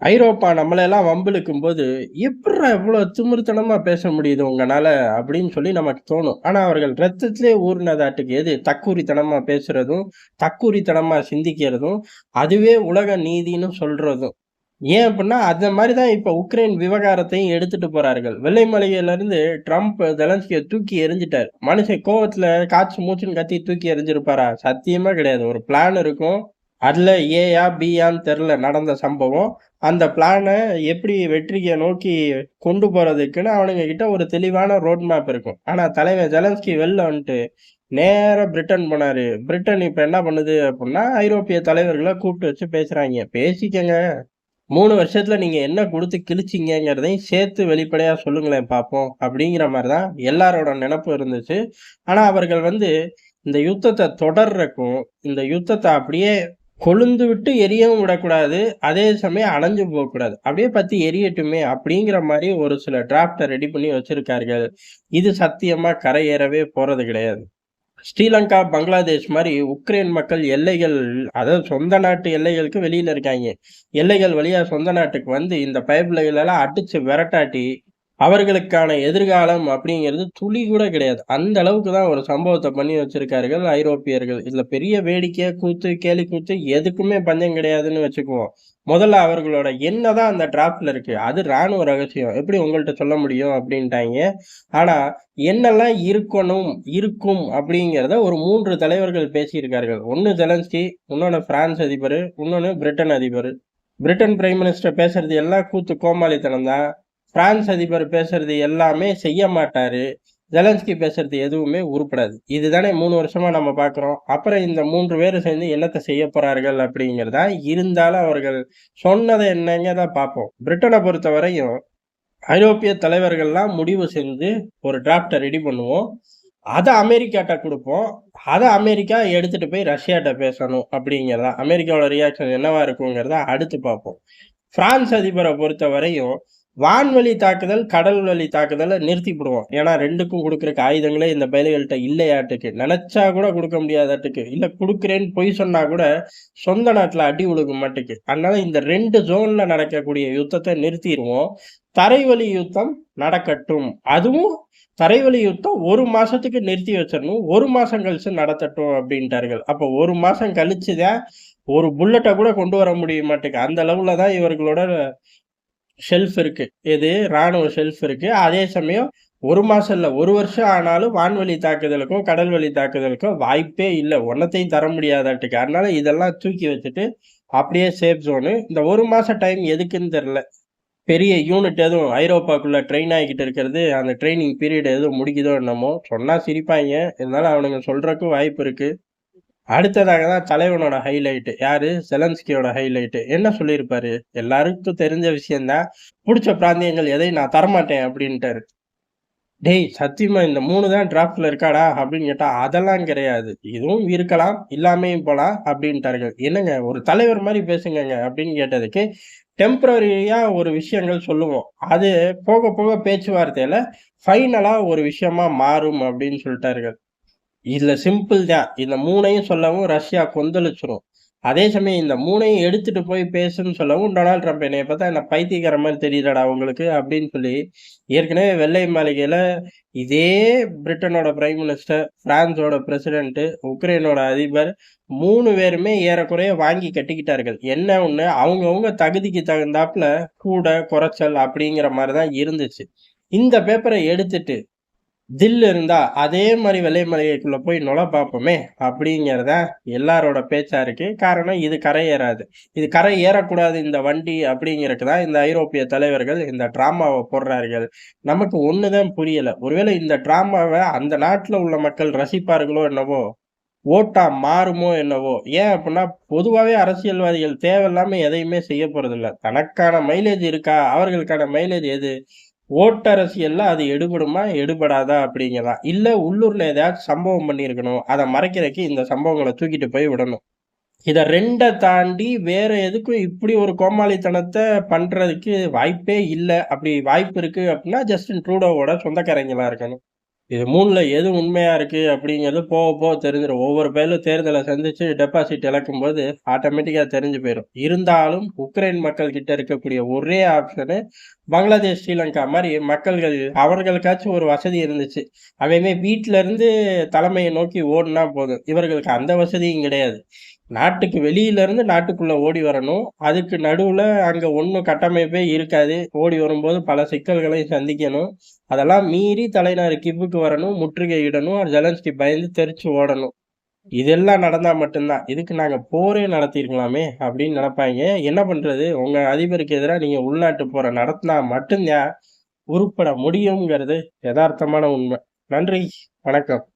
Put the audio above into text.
ஐரோப்பா நம்மளெல்லாம் வம்பிழுக்கும் போது, "எப்புட்றா எவ்வளோ திமிருத்தனமா பேச முடியுது உங்களால் அப்படின்னு சொல்லி நமக்கு தோணும். ஆனால் அவர்கள் ரத்தத்திலே ஊறுனதாட்டுக்கு எது தக்கூரித்தனமா பேசுறதும், தக்கூரித்தனமா சிந்திக்கிறதும், அதுவே உலக நீதின்னு சொல்றதும். ஏன் அப்படின்னா அந்த மாதிரி தான் இப்போ உக்ரைன் விவகாரத்தையும் எடுத்துட்டு போறார்கள். வெள்ளை மாளிகையிலருந்து ட்ரம்ப் ஜெலன்ஸ்கிய தூக்கி எரிஞ்சிட்டார் மனுஷன் கோவத்தில் காய்ச்சி மூச்சுன்னு கத்தி தூக்கி எரிஞ்சிருப்பாரா சத்தியமாக கிடையாது. ஒரு பிளான் இருக்கும். அதில் ஏயா, பியான்னு தெர்ல நடந்த சம்பவம். அந்த பிளானை எப்படி வெற்றியை நோக்கி கொண்டு போகிறதுக்குன்னு அவனுங்க கிட்ட ஒரு தெளிவான ரோட் மேப் இருக்கும். ஆனால் தலைவர் ஜெலன்ஸ்கி வெளில வந்துட்டு, நேராக பிரிட்டன் போனார் பிரிட்டன் இப்போ என்ன பண்ணுது அப்படின்னா ஐரோப்பிய தலைவர்களை கூப்பிட்டு வச்சு பேசுகிறாங்க பேசிக்கங்க. மூணு வருஷத்தில் நீங்கள் என்ன கொடுத்து கிழிச்சிங்கிறதையும் சேர்த்து வெளிப்படையாக சொல்லுங்களேன் பார்ப்போம் அப்படிங்கிற மாதிரி தான் எல்லாரோட நினப்பு இருந்துச்சு. ஆனால் அவர்கள் வந்து இந்த யுத்தத்தை தொடர்றக்கும், இந்த யுத்தத்தை அப்படியே கொழுந்து விட்டு எரியவும் விடக்கூடாது. அதே சமயம் அணைஞ்சு போகக்கூடாது. அப்படியே பத்தி எரியட்டுமே அப்படிங்கிற மாதிரி ஒரு சில டிராஃப்ட்ட ரெடி பண்ணி வச்சிருக்கார்கள். இது சத்தியமா கரையேறவே போறது கிடையாது. ஸ்ரீலங்கா, பங்களாதேஷ் மாதிரி உக்ரைன் மக்கள் எல்லைகள் அதாவது சொந்த நாட்டு எல்லைகளுக்கு வெளியில இருக்காங்க எல்லைகள் வழியா சொந்த நாட்டுக்கு வந்து இந்த பைப் பயப்புள்ளைகளெல்லாம் அடிச்சு விரட்டாட்டி, அவர்களுக்கான எதிர்காலம் அப்படிங்கிறது துளி கூட கிடையாது. அந்த அளவுக்கு தான் ஒரு சம்பவத்தை பண்ணி வச்சிருக்கார்கள் ஐரோப்பியர்கள். இதுல பெரிய வேடிக்கை, கூத்து, கேலி கூத்து எதுக்குமே பஞ்சம் கிடையாதுன்னு வச்சுக்குவோம். முதல்ல அவர்களோட என்ன தான் அந்த டிராப்ட்ல இருக்கு. அது ராணுவ ரகசியம். எப்படி உங்கள்கிட்ட சொல்ல முடியும் அப்படின்ட்டாங்க ஆனா என்னெல்லாம் இருக்கணும், இருக்கும் அப்படிங்கிறத ஒரு மூன்று தலைவர்கள் பேசியிருக்கார்கள். ஒன்னு ஜெலன்ஸ்கி, இன்னொன்னு பிரான்ஸ் அதிபர் இன்னொன்னு பிரிட்டன் அதிபர் பிரிட்டன் பிரைம் மினிஸ்டர் பேசுறது எல்லாம் கூத்து கோமாளித்தனம் தான். பிரான்ஸ் அதிபர் பேசுறது எல்லாமே செய்ய மாட்டாரு. ஜெலன்ஸ்கி பேசுறது எதுவுமே உருப்படாது. இதுதானே மூணு வருஷமா நம்ம பார்க்குறோம். அப்புறம் இந்த மூன்று பேரும் சேர்ந்து என்னத்தை செய்ய போறார்கள் அப்படிங்கிறது தான். இருந்தாலும் அவர்கள் சொன்னது தான் பார்ப்போம். பிரிட்டன பொறுத்தவரையும், ஐரோப்பிய தலைவர்கள்லாம் முடிவு செஞ்சு ஒரு டிராப்டை ரெடி பண்ணுவோம். அதை அமெரிக்காட்ட கொடுப்போம் அதை அமெரிக்கா எடுத்துட்டு போய் ரஷ்யாட்ட பேசணும் அப்படிங்கிறதா அமெரிக்காவோட ரியாக்ஷன் என்னவா இருக்குங்கிறத அடுத்து பார்ப்போம். பிரான்ஸ் அதிபர பொறுத்தவரையும், வான்வழி தாக்குதல், கடல் வழி தாக்குதலை நிறுத்திவிடுவோம் ஏன்னா ரெண்டுக்கும் கொடுக்குற ஆயுதங்களே இந்த பயலுகள்ட்ட இல்லையாட்டுக்கு. நினைச்சா கூட கொடுக்க முடியாதாட்டுக்கு. இல்லை கொடுக்குறேன்னு பொய் சொன்னா கூட சொந்த நாட்டில் அடி விழுகும் மாட்டுக்கு. அதனால இந்த ரெண்டு ஜோன்ல நடக்கக்கூடிய யுத்தத்தை நிறுத்திடுவோம் தரைவழி யுத்தம் நடக்கட்டும். அதுவும் தரைவழி யுத்தம் ஒரு மாசத்துக்கு நிறுத்தி வச்சிடணும் ஒரு மாசம் கழிச்சு நடத்தட்டும் அப்படின்ட்டார்கள். அப்போ ஒரு மாசம் கழிச்சுதான் ஒரு புல்லட்டை கூட கொண்டு வர முடிய மாட்டுக்கு. அந்த லெவல்ல தான் இவர்களோட ஷெல்ஃப் இருக்கு. எது? ராணுவ ஷெல்ஃப் இருக்கு. அதே சமயம் ஒரு மாசம் இல்லை ஒரு வருஷம் ஆனாலும் வான்வழி தாக்குதலுக்கும் கடல் வழி தாக்குதலுக்கும் வாய்ப்பே இல்லை ஒன்றத்தையும் தர முடியாதாட்டுக்கு. அதனால இதெல்லாம் தூக்கி வச்சுட்டு, அப்படியே சேஃப் ஜோனு. இந்த ஒரு மாசம் டைம் எதுக்குன்னு தெரில பெரிய யூனிட் எதுவும் ஐரோப்பாக்குள்ள ட்ரெயின் ஆகிக்கிட்டு இருக்கிறது, அந்த ட்ரைனிங் பீரியட் எதுவும் முடிக்குதோ என்னமோ! சொன்னா சிரிப்பாங்க இருந்தாலும் அவனுங்க சொல்கிறக்கும் வாய்ப்பு இருக்கு. அடுத்ததாக தான் தலைவனோட ஹைலைட். யாரு? செலன்ஸ்கியோட ஹைலைட். என்ன சொல்லியிருப்பாரு? எல்லாருக்கும் தெரிஞ்ச விஷயம்தான் பிடிச்ச பிராந்தியங்கள் எதையும் நான் தரமாட்டேன் அப்படின்ட்டாரு. டேய்! சத்தியமா இந்த மூணு தான் டிராஃப்ட்ல இருக்காடா? அப்படின்னு கேட்டா, அதெல்லாம் கிடையாது. இதுவும் இருக்கலாம், இல்லாமையும் போலாம் அப்படின்ட்டார்கள். என்னங்க ஒரு தலைவர் மாதிரி பேசுங்கங்க அப்படின்னு கேட்டதுக்கு, டெம்பரரியா ஒரு விஷயங்கள் சொல்லுவோம். அது போக போக பேச்சுவார்த்தையில ஃபைனலா ஒரு விஷயமா மாறும் அப்படின்னு சொல்லிட்டார்கள் இதில் சிம்பிள் தான். இந்த மூணையும் சொல்லவும் ரஷ்யா கொந்தளிச்சிடும் அதே சமயம் இந்த மூணையும் எடுத்துட்டு போய் பேசுன்னு சொல்லவும் டொனால்ட் ட்ரம்ப் என்னைய பார்த்தா என்ன பைத்தியக்கார மாதிரி தெரியலடா உங்களுக்கு? அப்படின்னு சொல்லி, ஏற்கனவே வெள்ளை மாளிகையில இதே பிரிட்டனோட பிரைம் மினிஸ்டர், பிரான்ஸோட பிரசிடென்ட், உக்ரைனோட அதிபர் மூணு பேருமே ஏறக்குறைய வாங்கி கட்டிக்கிட்டார்கள். என்ன ஒன்று அவங்கவுங்க தகுதிக்கு தகுந்தாப்புல கூட, குறைச்சல் அப்படிங்கிற மாதிரி தான் இருந்துச்சு. இந்த பேப்பரை எடுத்துட்டு, தில் இருந்தா அதே மாதிரி வெள்ளை மாளிகைக்குள்ள போய் நுழை பார்ப்போமே! அப்படிங்கிறது எல்லாரோட பேச்சா இருக்கு. காரணம் இது கரை ஏறாது. இது கரை ஏறக்கூடாது இந்த வண்டி அப்படிங்கிறதுக்கு தான் இந்த ஐரோப்பிய தலைவர்கள் இந்த ட்ராமாவை போடுறார்கள். நமக்கு ஒன்று தான் புரியல. ஒருவேளை இந்த ட்ராமாவை அந்த நாட்டுல உள்ள மக்கள் ரசிப்பார்களோ என்னவோ! ஓட்டா மாறுமோ என்னவோ! ஏன் அப்படின்னா பொதுவாகவே அரசியல்வாதிகள் தேவையில்லாம எதையுமே செய்ய போகிறதில்ல தனக்கான மைலேஜ் இருக்கா? அவர்களுக்கான மைலேஜ் எது? ஓட்டரசியல்ல அது எடுபடுமா? எடுபடாதா? அப்படிங்கிறதான். இல்ல உள்ளூர்ல ஏதாவது சம்பவம் பண்ணியிருக்கணும். அதை மறைக்கிறதுக்கு இந்த சம்பவங்களை தூக்கிட்டு போய் விடணும். இதை ரெண்டை தாண்டி வேற எதுக்கும் இப்படி ஒரு கோமாளித்தனத்தை பண்றதுக்கு வாய்ப்பே இல்லை அப்படி வாய்ப்பு இருக்கு அப்படின்னா, ஜஸ்டின் ட்ரூடோவோட சொந்தக்காரங்களா இருக்கணும். இது மூணில் எது உண்மையாக இருக்குது அப்படிங்கிறது போக போக தெரிஞ்சிடும் ஒவ்வொரு பேரும் தேர்தலை சந்தித்து டெபாசிட் இழக்கும்போது ஆட்டோமேட்டிக்காக தெரிஞ்சு போயிடும் இருந்தாலும் உக்ரைன் மக்கள் கிட்ட இருக்கக்கூடிய ஒரே ஆப்ஷனு பங்களாதேஷ், ஸ்ரீலங்கா மாதிரி மக்கள்கள் அவர்களுக்காச்சும் ஒரு வசதி இருந்துச்சு. அவையுமே வீட்டிலேருந்து இருந்து நோக்கி ஓடுனா போதும். இவர்களுக்கு அந்த வசதியும் கிடையாது. நாட்டுக்கு வெளியிலேருந்து நாட்டுக்குள்ளே ஓடி வரணும். அதுக்கு நடுவில் அங்கே ஒன்றும் கட்டமைப்பே இருக்காது. ஓடி வரும்போது பல சிக்கல்களையும் சந்திக்கணும். அதெல்லாம் மீறி தலைநகர் கிப்புக்கு வரணும், முற்றுகையிடணும். ஜெலன்ஸ்கி பயந்து தெரிச்சு ஓடணும். இதெல்லாம் நடந்தால் மட்டும்தான் இதுக்கு நாங்கள் போரே நடத்தியிருக்கலாமே அப்படின்னு நினைப்பாங்க என்ன பண்ணுறது உங்கள் அதிபருக்கு எதிராக நீங்கள் உள்நாட்டு போரை நடத்தினா மட்டும்தான் உருப்பட முடியுங்கிறது எதார்த்தமான உண்மை நன்றி, வணக்கம்.